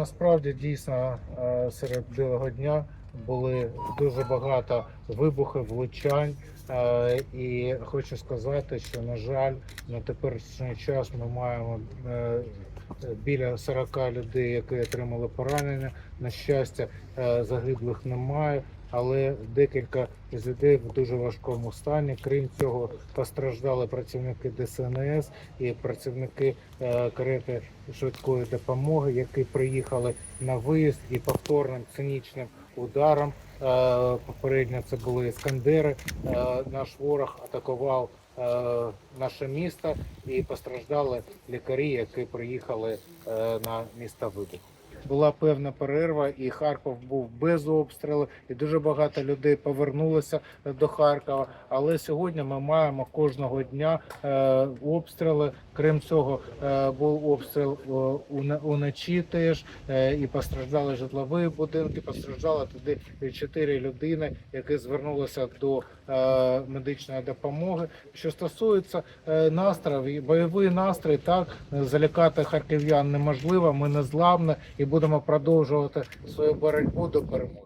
Насправді дійсно е, серед білого дня були дуже багато вибухів, влучань. Е, І хочу сказати, що на жаль, на теперішній час ми маємо е, біля 40 людей, які отримали поранення. На щастя, загиблих немає, але декілька з людей в дуже важкому стані. Крім цього, постраждали працівники ДСНС і працівники е, карети швидкої допомоги, які приїхали на виїзд і повторним цинічним ударом. е, Попередньо це були іскандери. е, Наш ворог атакував наше місто і постраждали лікарі, які приїхали на місто вибуху. Була певна перерва, і Харків був без обстрілу, і дуже багато людей повернулося до Харкова. Але сьогодні ми маємо кожного дня е, обстріли. Крім цього, е, був обстріл е, уночі теж, е, і постраждали житлові будинки. Постраждало туди чотири людини, які звернулися до е, медичної допомоги. Що стосується е, настроїв, бойовий настрій, так залякати харків'ян неможливо. Ми не зламні і будемо продовжувати свою боротьбу до перемоги.